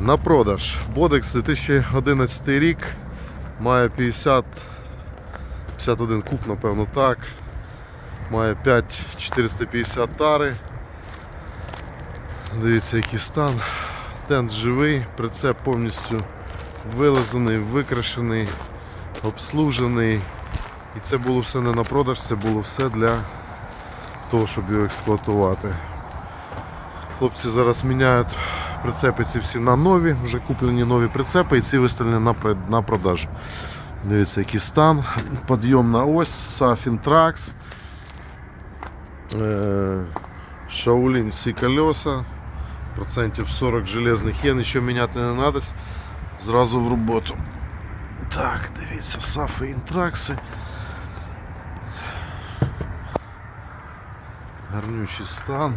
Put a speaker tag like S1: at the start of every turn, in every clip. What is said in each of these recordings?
S1: На продаж. Бодекс 2011 рік. Має 50 51 куб, напевно, так. Має 5450 тари. Дивіться, який стан. Тент живий, прицеп повністю вилазений, викрашений, обслужений. І це було все не на продаж, це було все для того, щоб його експлуатувати. Хлопці зараз міняють прицепи ці всі на нові, вже куплені нові прицепи і ці виставлені на, на продажу. Дивіться, який стан. Підйомна ось, Trax. Е, всі колеса. Процентів 40 железних є, нічого міняти не треба. Зразу в роботу. Так, дивіться, Сафи інтракси. Гарнючий стан.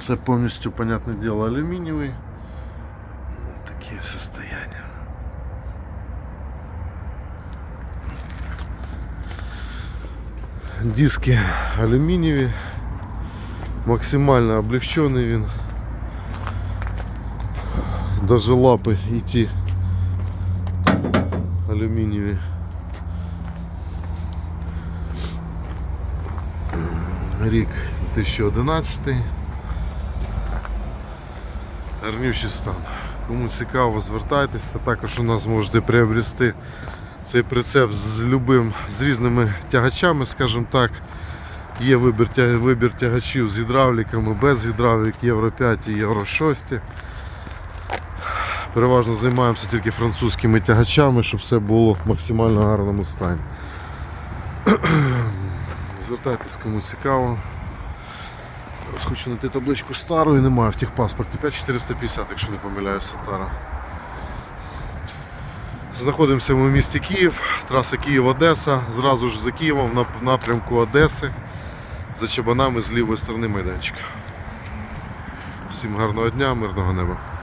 S1: Це повністю, понятне діло, алюмінієвий. Таке состояние. Диски алюмінієві. Максимально облегчений він. Даже лапи і ті алюмінієві. Рік 2011. Гарнючий стан. Кому цікаво, звертайтеся. Також у нас можете приобрести цей прицеп з любим, з різними тягачами, скажімо так. Є вибір, вибір тягачів з гідравліками, без гідравлік, Євро 5 і Євро 6. Переважно займаємося тільки французькими тягачами, щоб все було в максимально гарному стані. Звертайтесь, кому цікаво. Зараз хочу знайти табличку стару і немає в тих паспорті. 5450, якщо не помиляюся, тара. Знаходимося ми в місті Київ, траса Київ-Одеса, зразу ж за Києвом в напрямку Одеси, за чабанами з лівої сторони майданчика. Всім гарного дня, мирного неба.